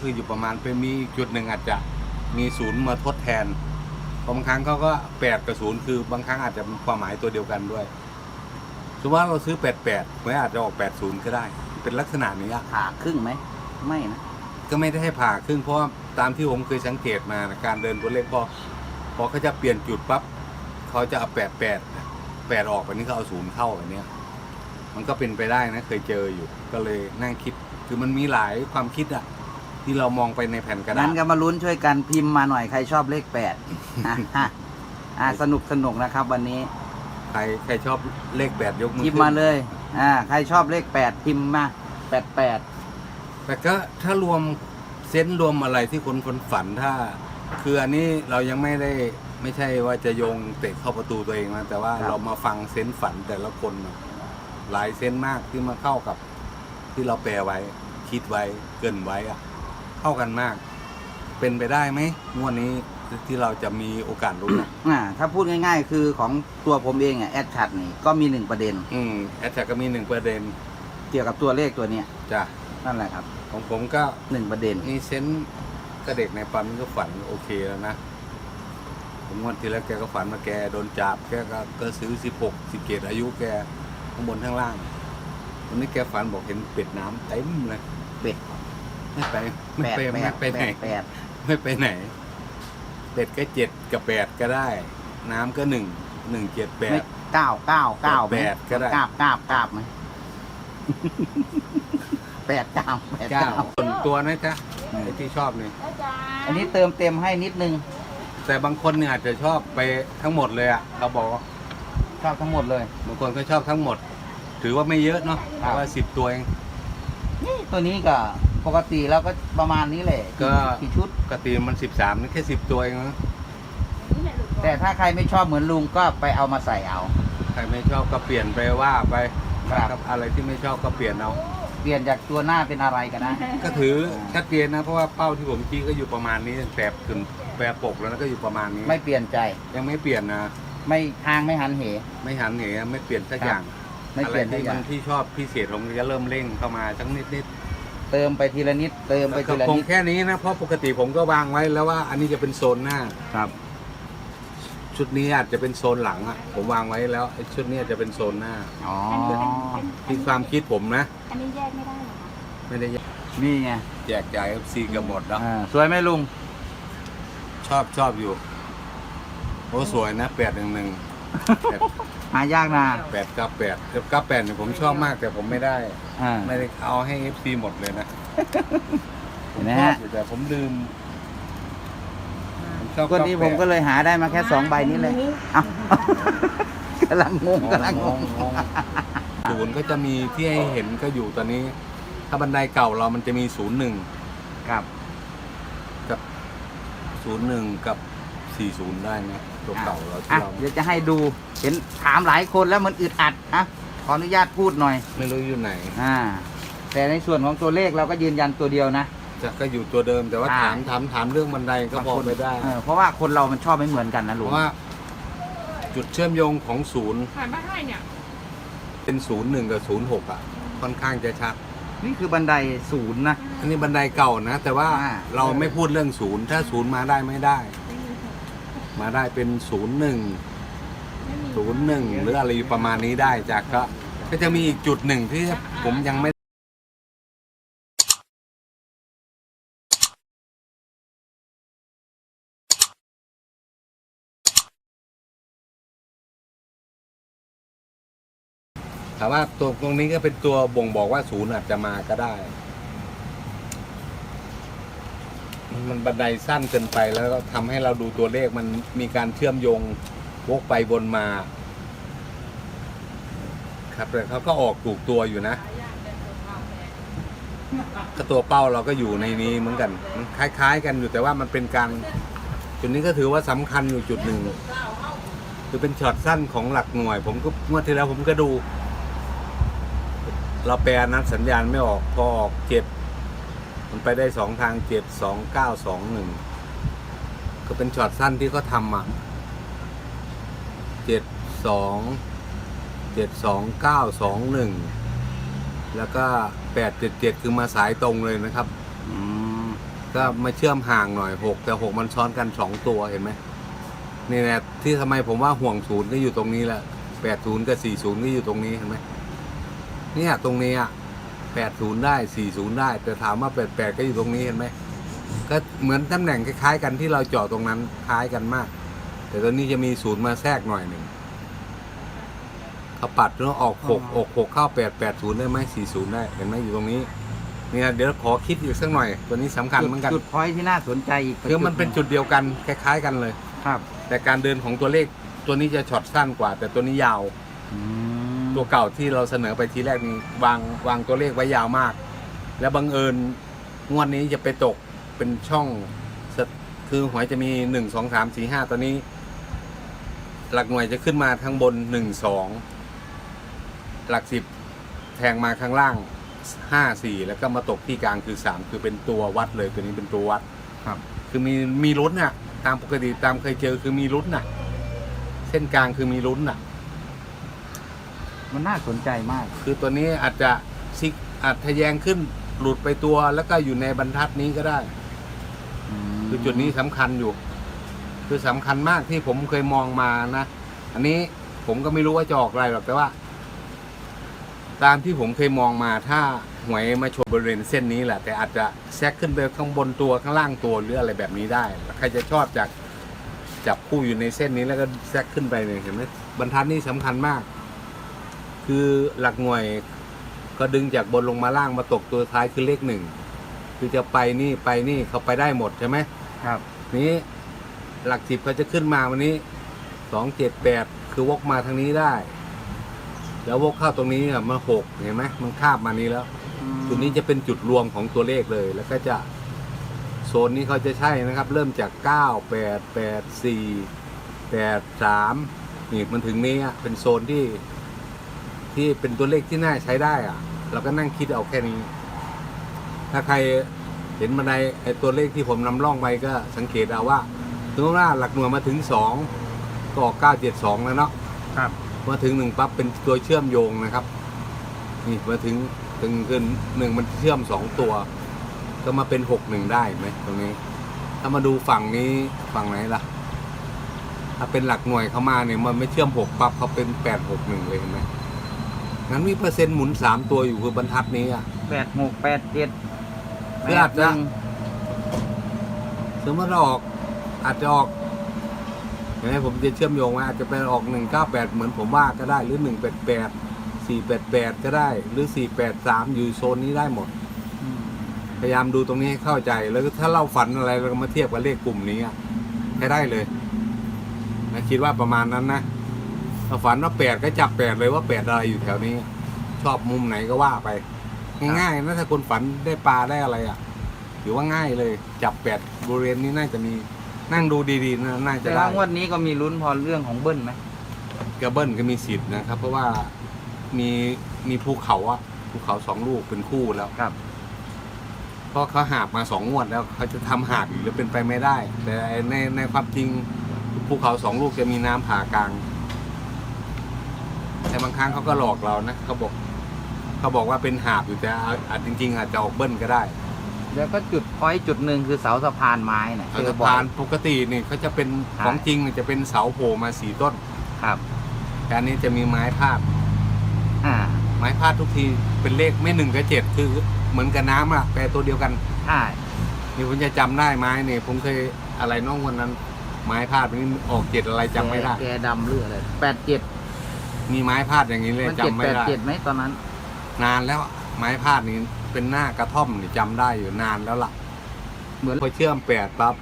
คืออยู่ประมาณเป็นมีจุดหนึ่งอาจจะมีศูนย์มาทดแทน บางครั้งเขาก็แปดกับศูนย์คือบางครั้งอาจจะมีความหมายตัวเดียวกันด้วยสมมติว่าเราซื้อแปดแปดมันอาจจะออกแปดศูนย์ก็ได้ เป็นลักษณะนี้อะผ่าครึ่งไหม ไม่นะ ก็ไม่ได้ให้ผ่าครึ่งเพราะว่าตามที่ผมเคยสังเกตมานะการเดินตัวเลขพอพอเขาจะเปลี่ยนจุดปั๊บเขาจะเอาแปดแปดแปดออกแบบนี้เขาเอาศูนย์เข้าแบบเนี้ยมันก็เป็นไปได้นะ เคยเจออยู่ก็เลยนั่งคิด คือมันมีหลายความคิดอะ ที่เรามองไปในแผ่นกระดานั้ษนก็มาลุ้นช่วยกันพิมพ์มาหน่อยใครชอบเลขแปดอะอะอะสนุกสนุกนะครับ วันนี้ใครใครชอบเลขแปดยกมือพิมพ์ขึ้นมาเลยอ่าใครชอบเลขแปดพิมพ์มาแปดแปดแต่ก็ถ้ารวมเซนส์รวมอะไรที่คนคนฝันถ้า คืออันนี้เรายังไม่ได้ไม่ใช่ว่าจะโยงเตะเข้าประตูตัวเองนะแต่ว่าเรามาฟังเซนส์ฝันแต่ละคนน่ะหลายเซนส์มากที่มาเข้ากับ ที่เราแปลไว้ คิดไว้เกรินไว้อะ เข้ากันมาก เป็นไปได้ไหมงวดนี้ที่เราจะมีโอกาสรู้นอ่าถ้าพูดง่ายๆ คือของตัวผมเองอะแอดชัดนี่ก็มีหนึ่งประเด็น อืมแอดแทกก็มีหนึ่งประเด็นเกี่ยวกับตัวเลขตัวเนี้ยจ้ะนั่นแหละครับของผมก็หนึ่งประเด็น มีเซนส์ก็เด็กในปั๊มก็ฝันโอเคแล้วนะผมวันที่แล้วแกก็ฝันมาแกโดนจับแกก็ก็ซื้อสิบหกสิบเกตอายุแกข้างบนข้างล่างวันนี้แกฝันบอกเห็นเป็ดน้ำเต็มเลย เป็ด ไม่ไปไม่แปดไปแปไม่ดไปไหนแปดแปดไม่ไปไหนเป็ดก็เจ็ดกับแปดก็ได้ น้ำก็หนึ่งหนึ่งเจ็ดแปไม่ดเก้าเก้าเก้าไหมแปดก็ได้เก้าเก้าเก้าไหมแปดเก้าแปดเก้าเก้าส่วนตัวนะจ๊ะไอ้ที่ชอบนี่อันนี้เติมเต็มให้นิดนึง แต่บางคนเนี่ยอาจจะชอบไปทั้งหมดเลยอะเราบอกว่าชอบทั้งหมดเลยบางคนก็ชอบทั้งหมด ถือว่าไม่เยอะเนาะเพราะว่าสิบตัวเองนี่ตัวนี้ก็ ปกติแล้วก็ประมาณนี้แหละก็ กี่ชุด ปกติมันสิบสามนี่แค่สิบตัวเองนะแต่ถ้าใครไม่ชอบเหมือนลุงก็ไปเอามาใส่เอา ใครไม่ชอบก็เปลี่ยนไปว่าไปครับอะไรที่ไม่ชอบก็เปลี่ยนเอาเปลี่ยนจากตัวหน้าเป็นอะไรก็ได้ก็ถือชัดเจนนะเพราะว่าเป้าที่ผมชี้ก็อยู่ประมาณนี้แปรขึ้นแปรปกแล้วนะก็อยู่ประมาณนี้ไม่เปลี่ยนใจ ยังไม่เปลี่ยนนะ ไม่ทางไม่หันเห ไม่หันเหไม่เปลี่ยนสักอย่างไม่เปลี่ยนอะไรทุกที่อย่ามังนที่ชอบพิเศษผมจะเริ่มเร่งเข้ามาสักนิดนิด เติมไปทีละนิด เติมๆไปแต่ทีละคงนิดแค่นี้นะเพราะปกติผมก็วางไว้แล้วว่าอันนี้จะเป็นโซนหน้า ครับ ชุดนี้อาจจะเป็นโซนหลังอะผมวางไว้แล้วไอ้ชุดนี้อาจจะเป็นโซนหน้าอ๋อที่ความคิดผมนะ อันนี้แยกไม่ได้เหรอคะไม่ได้นี่ไงแจกจ่ายเอฟซีกันหมดแล้วอ่าสวยไหมลุงชอบชอบอยู่โอ้สวยนะแปดหนึ่งหนึ่ง หายากนะแปดเก้าแปดเก้าแปดเนี่ยผมชอบมากแต่ผมไม่ได้ อ่า ไม่ได้เอาให้เอฟซีหมดเลยนะเห็นไหมชอบฮะอยู่แต่ผมลืมผมชอบก็นี้ผมก็เลยหาได้มาแค่สองใบนี้เลยเอ้ากำลังงงงกำลังงงงศูนย์ก็จะมีที่ให้เห็นก็อยู่ตอนนี้ ถ้าบันไดเก่าเรามันจะมีศูนย์หนึ่งครับกับศูนย์หนึ่งกับ สี่ศูนย์ได้ไหมตัวเก่าเราที่อะเราเดี๋ยวจะให้ดูเห็นถามหลายคนแล้วมันอึดอัดอะขออนุญาตพูดหน่อยไม่รู้อยู่ไหนอ่าแต่ในส่วนของตัวเลขเราก็ยืนยันตัวเดียวนะ จะก็อยู่ตัวเดิมแต่ว่าอ่าถามถามถามเรื่องบันไดก็พอไปได้ เออเพราะว่าคนเรามันชอบไม่เหมือนกันนะเพลุงราะว่าจุดเชื่อมโยงของศูนย์ผ่านมาให้เนี่ย เป็นศูนย์หนึ่งกับศูนย์หกอะ ค่อนข้างจะชัด นี่คือบันไดศูนย์นะ อันนี้บันไดเก่านะ แต่ว่าอ่า เราไม่พูดเรื่องศูนย์ถ้าศูนย์มาได้ไม่ได้ มาได้เป็นศูนย์หนึ่งศูนย์หนึ่งหรืออะไรประมาณนี้ได้จากก็ก็จะมีอีกจุดหนึ่งที่ผมยังไม่แต่ว่าตัวตรงนี้ก็เป็นตัวบ่งบอกว่าศูนย์อาจจะมาก็ได้ มันบันไดสั้นเกินไปแล้วก็ทำให้เราดูตัวเลขมันมีการเชื่อมโยงวกไปวนมา ครับแต่เขาก็ออกถูกตัวอยู่นะก็ตัวเป้าเราก็อยู่ในนี้เหมือนกันมันคล้าย ๆ กันอยู่แต่ว่ามันเป็นการจุดนี้ก็ถือว่าสำคัญอยู่จุดหนึ่งคือเป็นช็อตสั้นของหลักหน่วย ผมก็เมื่อที่แล้วผมก็ดู เราแปลนัดสัญญาณไม่ออกพอออกเจ็ด มันไปได้สองทางเจ็ดสองเก้าสองหนึ่งก็เป็นช็อตสั้นที่เขาทำอะเจ็ดสองเจ็ดสองเก้าสองหนึ่งแล้วก็แปดเจ็ดเจ็ดคือมาสายตรงเลยนะครับ อืมก็มาเชื่อมห่างหน่อยหกแต่หกมันซ้อนกันสองตัวเห็นไหมนี่แหละที่ทำไมผมว่าห่วงศูนย์ก็อยู่ตรงนี้แหละแปดศูนย์กับสี่ศูนย์ก็อยู่ตรงนี้เห็นไหมเนี่ยตรงนี้อะ แปดศูนย์ได้สี่ศูนย์ได้ แต่ถามว่าแปดแปดก็อยู่ตรงนี้เห็นไหมก็เหมือนตำแหน่งคล้ายๆ กันที่เราเจาะตรงนั้นคล้ายกันมาก แต่ตัวนี้จะมีศูนย์มาแทรกหน่อยหนึ่งเขาปัดแล้วออกหกออกหกเข้าแปดแปดศูนย์ได้ไหมสี่ศูนย์ได้เห็นไหมอยู่ตรงนี้เนี่ยเดี๋ยวขอคิดอีกสักหน่อย ตัวนี้สำคัญเหมือนกันจุดพอยที่น่าสนใจอีกคือมันเป็นจุดเดียวกันคล้ายๆ กันเลยครับ แต่การเดินของตัวเลขตัวนี้จะช็อตสั้นกว่า แต่ตัวนี้ยาวอืม ตัวเก่าที่เราเสนอไปทีแรกนี้วางวางตัวเลขไว้ยาวมาก แล้วบังเอิญงวดนี้จะไปตกเป็นช่องสะคือหวยจะมีหนึ่งสองสามสี่ห้าตัวนี้ หลักหน่วยจะขึ้นมาข้างบนหนึ่งสองหลักสิบแทงมาข้างล่างห้าสี่แล้วก็มาตกที่กลางคือสามคือเป็นตัววัดเลยตัวนี้เป็นตัววัดครับ คือมีมีลุ้นน่ะ ตามปกติตามเคยเจอคือมีลุ้นน่ะ เส้นกลางคือมีลุ้นน่ะ มันน่าสนใจมาก คือตัวนี้อาจจะซิกอาจทะแยงขึ้นหลุดไปตัวแล้วก็อยู่ในบรรทัดนี้ก็ได้ คือจุดนี้สำคัญอยู่ คือสำคัญมากที่ผมเคยมองมานะ อันนี้ผมก็ไม่รู้ว่าจะออกอะไรหรอกแต่ว่า ตามที่ผมเคยมองมาถ้าหวยมาชนบริเวณเส้นนี้แหละ แต่อาจจะแซกขึ้นไปข้างบนตัวข้างล่างตัวหรืออะไรแบบนี้ได้แล้วใครจะชอบจากจับคู่อยู่ในเส้นนี้แล้วก็แซกขึ้นไปเนี่ยเห็นไหมบรรทัดนี้สำคัญมาก คือหลักหน่วยก็ดึงจากบนลงมาล่างมาตกตัวท้ายคือเลขหนึ่งคือจะไปนี่ไปนี่เขาไปได้หมดใช่ไหมครับ นี้หลักสิบเขาจะขึ้นมาวันนี้สองเจ็ดแปดคือวกมาทางนี้ได้ แล้ววกเข้าตรงนี้อะมาหกเห็นไหมมันคาบมานี้แล้วจุดนี้จะเป็นจุดรวมของตัวเลขเลย แล้วก็จะโซนนี้เขาจะใช่นะครับ เริ่มจากเก้าแปดแปดสี่แปดสามนี่มันถึงนี้อะเป็นโซนที่ ที่เป็นตัวเลขที่น่าใช้ได้อะ เราก็นั่งคิดเอาแค่นี้ ถ้าใครเห็นบันไดไอ้ตัวเลขที่ผมนำร่องไปก็สังเกตเอาว่าถึงว่าหลักหน่วยมาถึงสองก็ออกเก้าเจ็ดสองแล้วเนาะครับ มาถึงหนึ่งปั๊บเป็นตัวเชื่อมโยงนะครับ นี่มาถึงถึงขึ้นหนึ่งมันเชื่อมสองตัว ก็มาเป็นหกหนึ่งได้ไหมตรงนี้ ถ้ามาดูฝั่งนี้ฝั่งไหนล่ะ ถ้าเป็นหลักหน่วยเข้ามาเนี่ยมันไม่เชื่อมหกปั๊บเขาเป็นแปดหกหนึ่งเลยเห็นไหม งั้นมีเปอร์เซ็นต์หมุนสามตัวอยู่คือบรรทัดนี้อะ แปดหกแปดเจ็ดเพื่ออาจจะสมมติเราออกอาจจะออกเห็นไหมผมจะเชื่อมโยงว่าอาจจะเป็นออกหนึ่งเก้าแปดเหมือนผมว่าก็ได้หรือหนึ่งแปดแปดสี่แปดแปดก็ได้หรือสี่แปดสามอยู่โซนนี้ได้หมด พยายามดูตรงนี้ให้เข้าใจแล้วก็ถ้าเราฝันอะไรเราก็มาเทียบกับเลขกลุ่มนี้อะให้ได้เลยนะคิดว่าประมาณนั้นนะ ถ้าฝันว่าแปดก็จับแปดเลยว่าแปดอะไรอยู่แถวนี้ ชอบมุมไหนก็ว่าไป ง่ายๆนะถ้าคนฝันได้ปลาได้อะไรอะถือว่าง่ายเลย จับแปดบริเวณนี้น่าจะมีนั่งดูดีๆนะน่าจะแต่ได้ว่างวดนี้ก็มีลุ้นพอเรื่องของเบิ้ลไหมกระเบิ้ลก็มีสิทธิ์นะครับ เพราะว่ามีมีภูเขาอะภูเขาสองลูกเป็นคู่แล้วครับ เพราะเขาหาบมาสองงวดแล้วเขาจะทำหาบอีกแล้วเป็นไปไม่ได้ แต่ในในความจริงภูเขาสองลูกจะมีน้ำผ่ากลาง แต่บางครั้งเขาก็หลอกเรานะเขาบอกเขาบอกว่าเป็นหาบอยู่แต่อาจจริง ๆ อาจจะออกเบิ้ลก็ได้แล้วก็จุดพอยจุดหนึ่งคือเสาสะพานไม้เนี่ยเอาเจอสะบ่อพายนปกตินี่เขาจะเป็นใช่ของจริงเนี่ยจะเป็นเสาโผล่มาสี่ต้นครับแต่อันนี้จะมีไม้พาดอ่าไม้พาดทุกทีเป็นเลขไม่หนึ่งก็เจ็ดคือเหมือนกับน้ำอะแปลตัวเดียวกันใช่นี่ผมจะจำได้ไม้เนี่ยผมเคยอะไรน้องวันนั้น ไม้พาดนี่ออกเจ็ดอะไรจำไม่ได้แกดำเรืออะไรแปดเจ็ด มีไม้พาดอย่างนี้เลยมันจำเจ็ดไม่แปดได้เจ็ดไหมตอนนั้น นานแล้วอะไม้พาดนี่เป็นหน้ากระท่อมนี่จำได้อยู่นานแล้วล่ะเหมือน พอเชื่อมแปดปั๊บ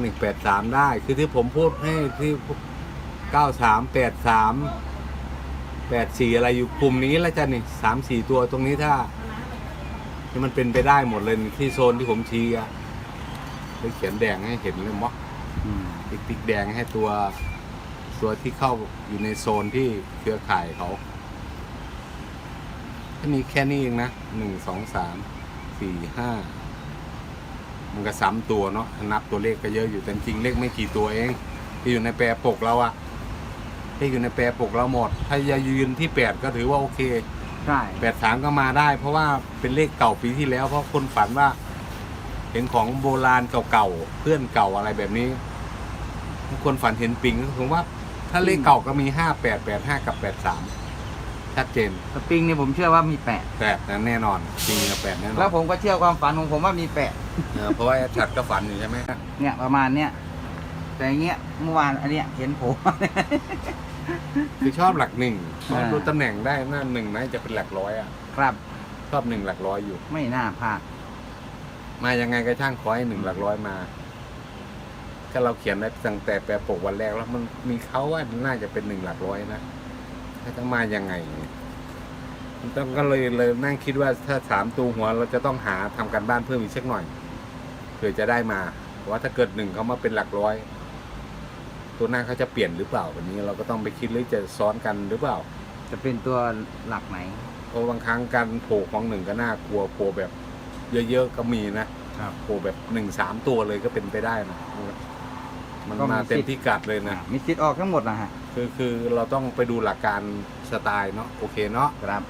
หนึ่งแปดสามได้ คือที่ผมพูดให้ที่เก้าสามแปดสามแปดสี่อะไรอยู่กลุ่มนี้แล้วจ้ะนี่สามสี่ตัวตรงนี้ถ้าที่มันเป็นไปได้หมดเลยที่โซนที่ผมชี้อะเลยเขียนแดงให้เห็นเลยมั้งอืมติ๊กติ๊กแดงให้ตัว ตัวที่เข้าอยู่ในโซนที่เครือข่ายเขาก็มีแค่นี้เองนะหนึ่งสองสามสี่ห้ามันก็ซ้ำตัวเนาะถ้านับตัวเลขก็เยอะอยู่แต่จริงๆเลขไม่กี่ตัวเอง ที่อยู่ในแปรปกเราอะที่อยู่ในแปรปกเราหมด ถ้าจะยืนที่แปดก็ถือว่าโอเคใช่แปดสามก็มาได้ เพราะว่าเป็นเลขเก่าปีที่แล้ว เพราะคนฝันว่า เห็นของโบราณเก่าๆเพื่อนเก่าอะไรแบบนี้บางคนฝันเห็นปิงผมว่า ถ้าเลขเก่าก็มีห้าแปดแปดห้ากับแปดสามชัดเจนสปริงเนี่ยผมเชื่อว่ามีแปดแปดนะแน่นอนจริงกับแปดแน่นอนแล้วผมก็เชื่อความฝันของผมว่ามีแปดเออเพราะว่าแอดชัดก็ฝันอยู่ใช่ไหมเนี่ยประมาณเนี้ยแต่อย่างเงี้ยเมื่อวานอันเนี้ยเห็นผมคือชอบหลักหนึ่งชอบอ่ารู้ตำแหน่งได้หน้าหนึ่งนะจะเป็นหลักร้อยอะ ครับ ชอบหนึ่งหลักร้อยอยู่ ไม่น่าพลาดมายังไงก็ช่างขอให้หนึ่งหลักร้อยมา ก็เราเขียนไว้ตั้งแต่แปลปกวันแรกแล้วมันมีเขาว่าน่าจะเป็นหนึ่งหลักร้อยนะถ้าจะมายังไงเนี่ยมันต้องก็เลยเลยนั่งคิดว่าถ้าสามตัวหัวเราจะต้องหาทำการบ้านเพิ่มอีกสักหน่อยเผื่อจะได้มาเพราะว่าถ้าเกิดหนึ่งเขามาเป็นหลักร้อย ตัวหน้าเขาจะเปลี่ยนหรือเปล่าวันนี้เราก็ต้องไปคิดหรือจะซ้อนกันหรือเปล่า จะเป็นตัวหลักไหนเพราะบางครั้งการโผล่ของหนึ่งก็น่ากลัวโผล่แบบ เยอะๆก็มีนะครับโผล่แบบหนึ่งสามตัวเลยก็เป็นไปได้นะ มันก็มีมาเต็สิมทธิ์พิกัดเลยนะ มีสิทธิ์ออกทั้งหมดนะฮะคือคือเราต้องไปดูหลักการสไตล์เนาะโอเคเนาะ ครับ